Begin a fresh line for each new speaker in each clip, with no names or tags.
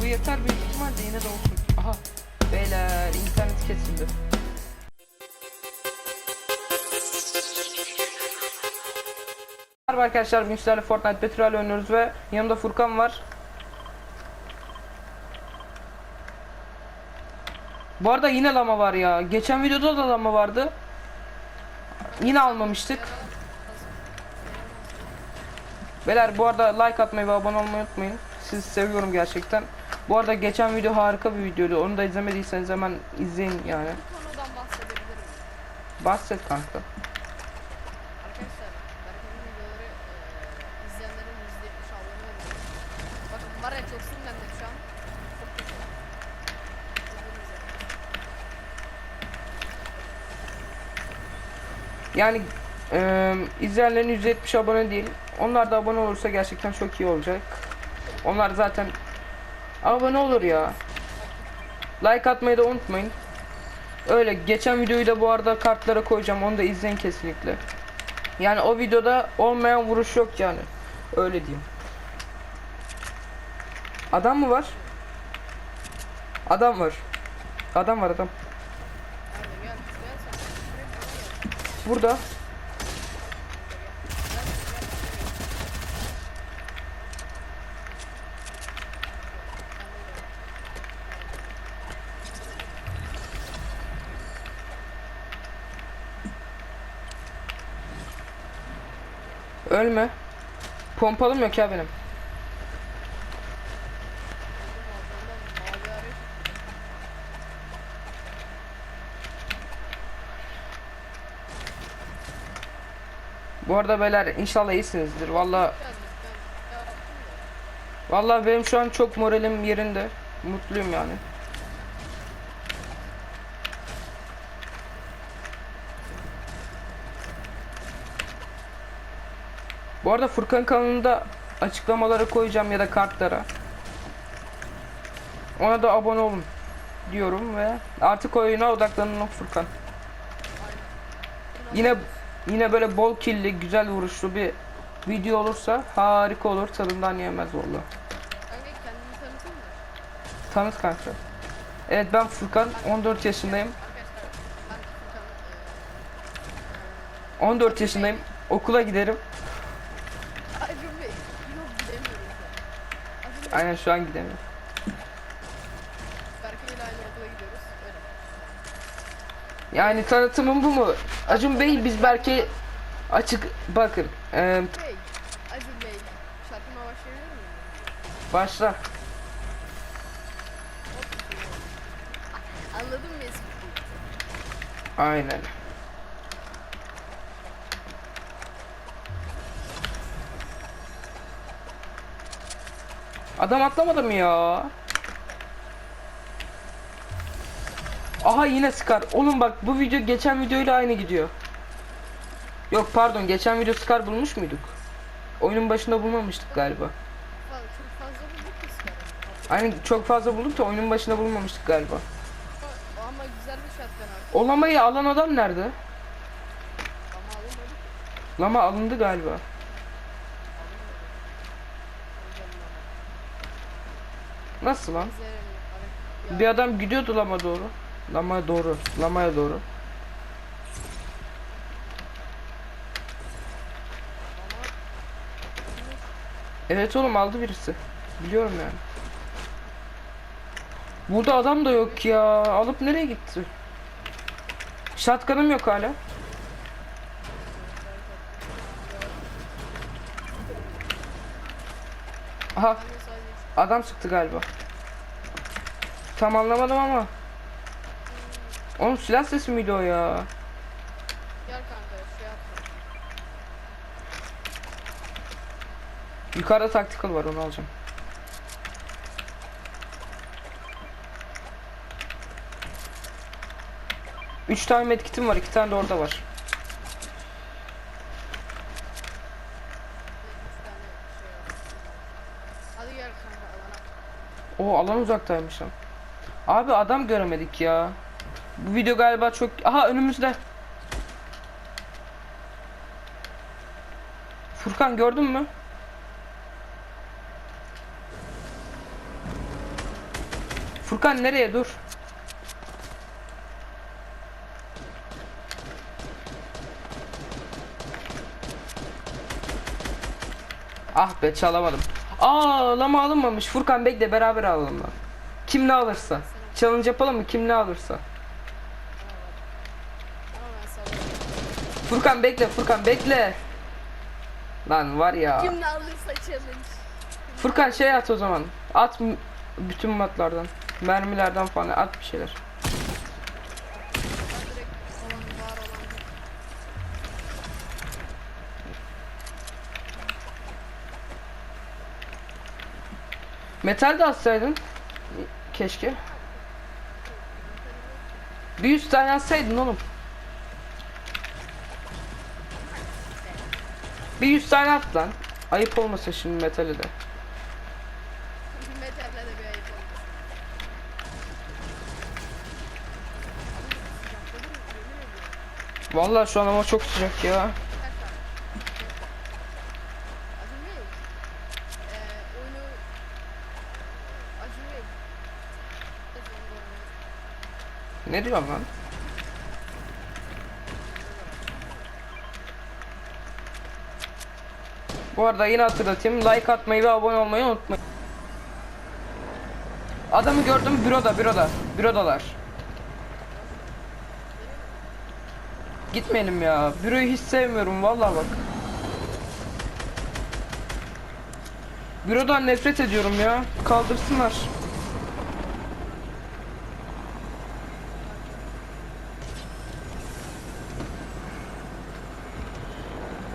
Bu yeter büyük ihtimalle yine de olsun. Aha. Beyler internet kesildi. Merhaba arkadaşlar bugün sizlerle Fortnite Royale oynuyoruz ve yanımda Furkan var. Bu arada yine lama var ya. Geçen videoda da lama vardı. Yine almamıştık. Beyler bu arada like atmayı ve abone olmayı unutmayın. Sizi seviyorum gerçekten. Bu arada geçen video harika bir videoydu. Onu da izlemediyseniz hemen izleyin yani.
Bu konudan bahsedebilirim.
Bahset kanka.
Arkadaşlar, Berkan'ın videoları eee izleyenlerin %70 abone oluyor. Bakın var ya çok sinirlendim şu an. Çok kötü. İzlediniz ya.
Yani eee izleyenlerin %70 abone değil. Onlar da abone olursa gerçekten çok iyi olacak. Onlar zaten abone olur ya. Like atmayı da unutmayın. Öyle geçen videoyu da bu arada kartlara koyacağım. Onu da izleyin kesinlikle. Yani o videoda olmayan vuruş yok yani. Öyle diyeyim. Adam mı var? Adam var. Adam var adam. Burada. Ölme. Pompalım yok ya benim. Bu arada beyler inşallah iyisinizdir. Valla valla benim şu an çok moralim yerinde. Mutluyum yani. Bu arada Furkan kanalında açıklamalara koyacağım ya da kartlara. Ona da abone olun diyorum ve artık oyuna odaklanın Furkan. Yine yine böyle bol killi, güzel vuruşlu bir video olursa harika olur. Tadından yemez valla. Tanıt kanka. Evet ben Furkan, 14 yaşındayım.
Arkadaşlar ben Furkan. eee,
14 yaşındayım. Okula giderim.
Acun Bey. Yok gidemiyorum şu an. Acun Bey.
Aynen şu an gidemiyorum.
Berkay ile aynı okula gidiyoruz. Öyle.
Yani tanıtımım bu mu? Acun Bey biz belki açık bakın. eee,
Bey. Acun Bey. Şarkıma başlayabilir miyim?
başla.
Anladın mı?
Aynen. Adam atlamadı mı ya? Aha yine Scar. Oğlum bak bu video geçen videoyla aynı gidiyor. Yok pardon geçen video Scar bulmuş muyduk? Oyunun başında bulmamıştık galiba.
Fazla, çok fazla bulduk
da oyunun başında bulmamıştık galiba.
Ama güzel bir şarttan.
Olamayı alan adam nerede? Lama alındı galiba. Nasıl lan? Bir adam gidiyordu lama doğru. Lama doğru. Lamaya doğru. Evet oğlum aldı birisi. Biliyorum yani. Burada adam da yok ya. Alıp nereye gitti? Shotgun'ım yok hala. Aha adam çıktı galiba. Tam anlamadım ama. Oğlum silah sesi miydi o ya?
Gel kanka şey yapma.
Yukarıda tactical var onu alacağım. Üç tane medkitim var, iki tane de orada var.
Üç tane şey var. Hadi gel kanka alana.
O alan uzaktaymış lan. Abi adam göremedik ya. Bu video galiba çok... Aha önümüzde. Furkan gördün mü? Furkan nereye dur? Ah be çalamadım. Aa lama alınmamış. Furkan bekle beraber alalım lan. Kim ne alırsa. Challenge yapalım mı? Kim ne alırsa. Furkan bekle Furkan bekle. Lan var ya.
Kim ne alırsa challenge.
Furkan şey at o zaman. At bütün matlardan. Mermilerden falan at bir şeyler. Metal de atsaydın. Keşke. Bir yüz tane atsaydın oğlum. Bir yüz tane at lan. Ayıp olmasın şimdi metali de.
De bir ayıp oldu.
Vallahi şu an ama çok sıcak ya.
Kaç var? Acun Bey. Eee oyunu Acun Bey. Acun Bey.
Ne diyorsun? Bu arada yine hatırlatayım. Like atmayı ve abone olmayı unutmayın. Adamı gördüm büroda büroda. Bürodalar. Gitmeyelim ya. Büroyu hiç sevmiyorum vallahi bak. Bürodan nefret ediyorum ya. Kaldırsınlar.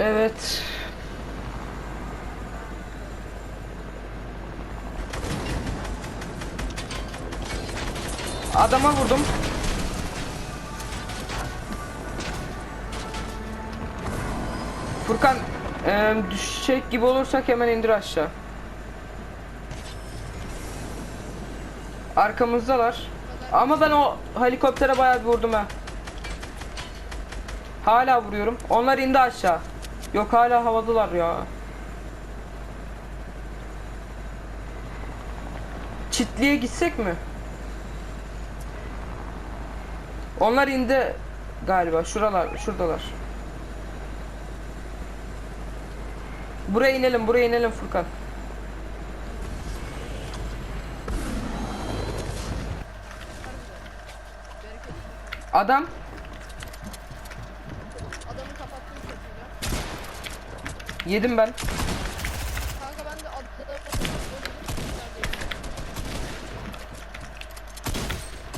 Evet. Adama vurdum. Furkan eee, düşecek gibi olursak hemen indir aşağı. Arkamızdalar. Ama ben o helikoptere bayağı bir vurdum ha. Hala vuruyorum. Onlar indi aşağı. Yok hala havadalar ya. Çitliğe gitsek mi? Onlar indi galiba. Şuralar, şuradalar. Buraya inelim, buraya inelim Furkan. Adam yedim ben.
Kanka ben de kapattım.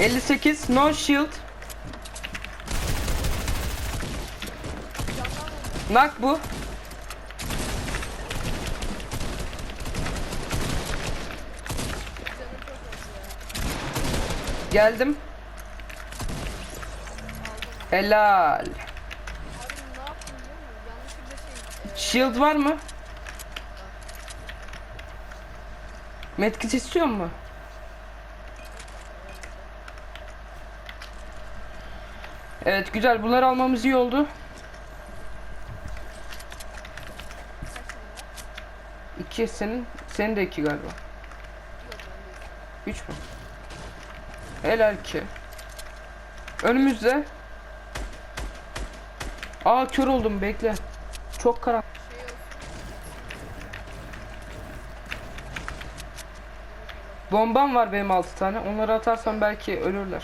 58 no shield. Nak bu. Geldim. Helal.
Abi ne yaptım biliyor musun? Yanlışlıkla şey... E,
Shield var mı? Medkit istiyor mu? Evet güzel bunları almamız iyi oldu. İki senin, senin de iki galiba. Üç mü? Helal ki. Önümüzde. Aa kör oldum bekle. Çok karanlık.
Şey olsun.
Bombam var benim 6 tane. Onları atarsam belki ölürler.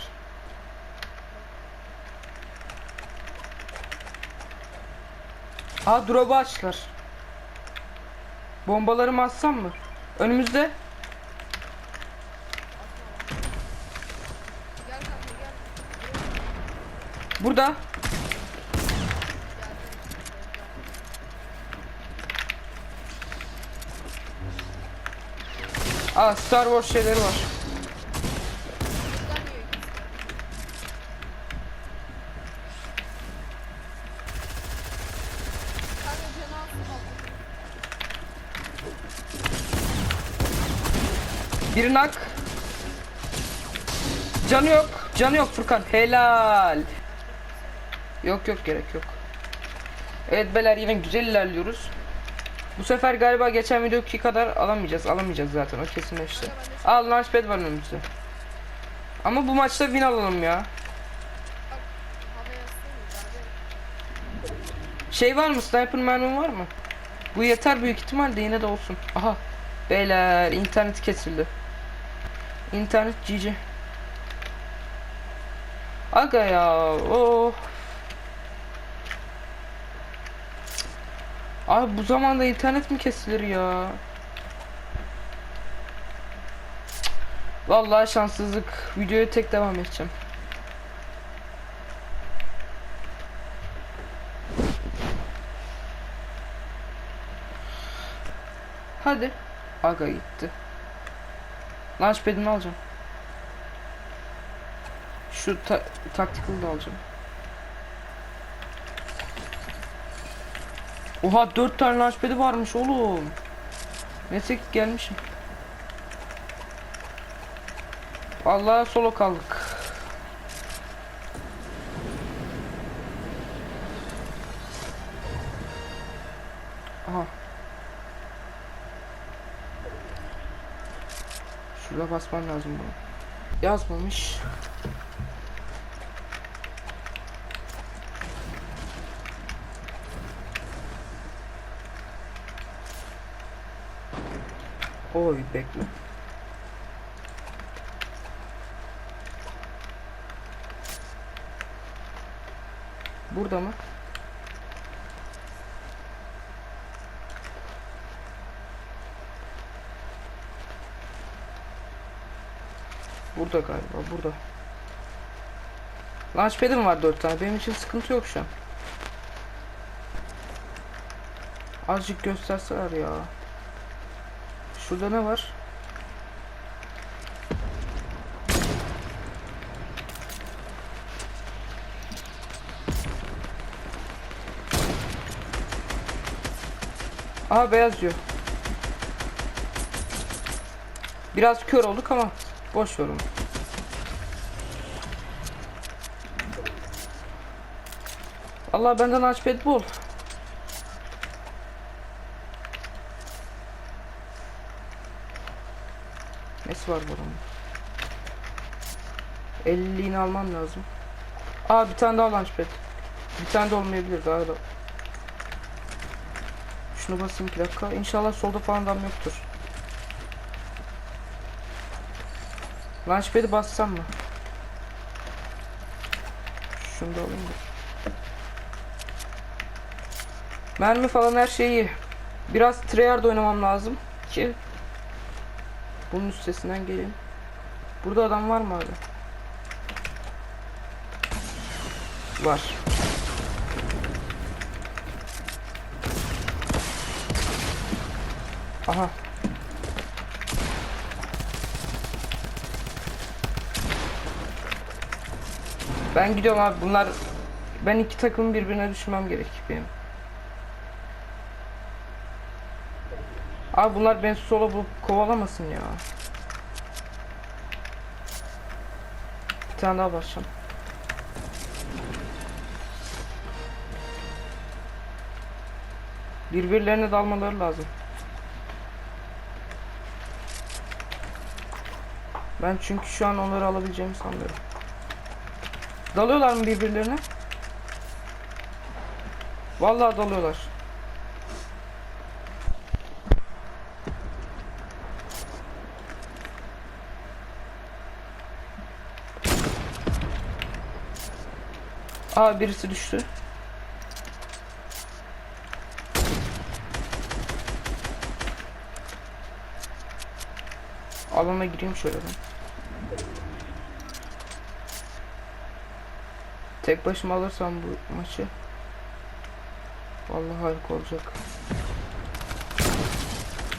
Aa drop'u açtılar. Bombalarımı atsam mı? Önümüzde. Burada. Aa Star Wars şeyleri var. Bir nak. Canı yok. Canı yok Furkan. Helal. Yok yok gerek yok. Evet beyler yine güzel ilerliyoruz. Bu sefer galiba geçen videoki kadar alamayacağız. Alamayacağız zaten o kesinleşti. Al launchpad var önümüzde. Ama bu maçta win alalım ya. Şey var mı? Sniper mermi var mı? Bu yeter büyük ihtimalle yine de olsun. Aha. Beyler internet kesildi. İnternet GG. Aga ya. Oh. Abi bu zamanda internet mi kesilir ya? Vallahi şanssızlık. Videoya tek devam edeceğim. Hadi. Aga gitti. Launchpad'ini alacağım. Şu ta tactical'ı da alacağım. Oha 4 tane launchpad'i varmış oğlum. Neyse gelmişim. Vallahi solo kaldık. Aha. Şurada basman lazım bunu. Yazmamış. Oy bekle. Burada mı? Burada galiba burada. Launchpad'im var 4 tane. Benim için sıkıntı yok şu an. Azıcık gösterseler ya. Şurada ne var? Aha beyaz diyor. Biraz kör olduk ama boş ver. Allah benden açpet bol. Nesi var bunun? 50'liğini almam lazım. Aa bir tane daha launchpad. Bir tane de olmayabilir da. Şunu basayım bir dakika. İnşallah solda falan adam yoktur. Launchpad'i bassam mı? Şunu da alayım da. Mermi falan her şeyi. Biraz tryhard oynamam lazım ki bunun üstesinden geleyim. Burada adam var mı abi? Var. Aha. Ben gidiyorum abi bunlar ben iki takımın birbirine düşmem gerek benim. Abi bunlar beni solo bulup kovalamasın ya. Bir tane daha basacağım. Birbirlerine dalmaları lazım. Ben çünkü şu an onları alabileceğimi sanmıyorum. Dalıyorlar mı birbirlerine? Vallahi dalıyorlar. Aa birisi düştü. Alana gireyim şöyle ben. Tek başıma alırsam bu maçı Vallahi harika olacak.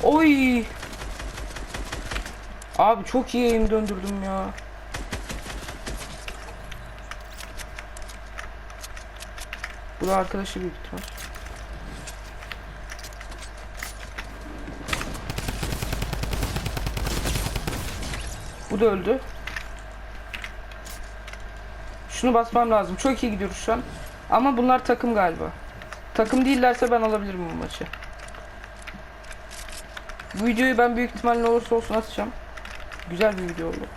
Oy! Abi çok iyi eğim döndürdüm ya. Bu da arkadaşı büyük ihtimal. Bu da öldü. Şunu basmam lazım. Çok iyi gidiyoruz şu an. Ama bunlar takım galiba. Takım değillerse ben alabilirim bu maçı. Bu videoyu ben büyük ihtimalle olursa olsun atacağım. Güzel bir video oldu.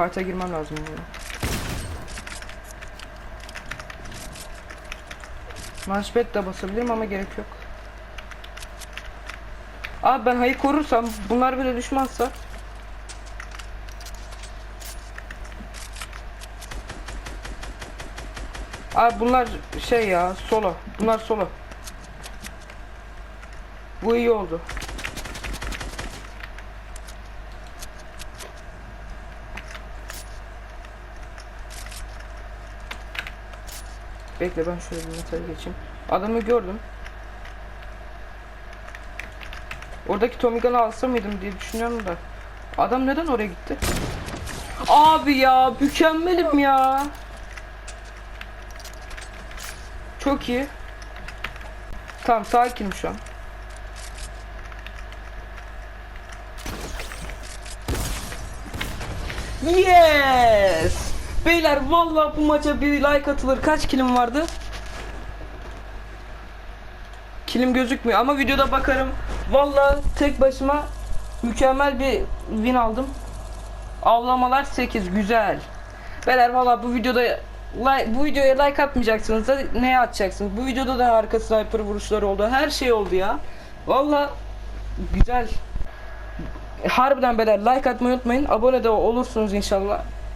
Fight'a girmem lazım. Launchpad de basabilirim ama gerek yok. Abi ben hayı korursam bunlar bile düşmezse Abi bunlar şey ya solo. Bunlar solo. Bu iyi oldu. Bekle ben şöyle bir metal geçeyim. Adamı gördüm. Oradaki Tommy Gun'ı alsa mıydım diye düşünüyorum da. Adam neden oraya gitti? Abi ya mükemmelim ya. Çok iyi. Tamam sakinim şu an. Yes! Beyler vallahi bu maça bir like atılır. Kaç kilim vardı? Kilim gözükmüyor ama videoda bakarım. Vallahi tek başıma mükemmel bir win aldım. Avlamalar 8 güzel. Beyler valla bu videoda like, bu videoya like atmayacaksınız da neye atacaksınız? Bu videoda da harika sniper vuruşları oldu. Her şey oldu ya. Valla güzel. Harbiden beyler like atmayı unutmayın. Abone de olursunuz inşallah.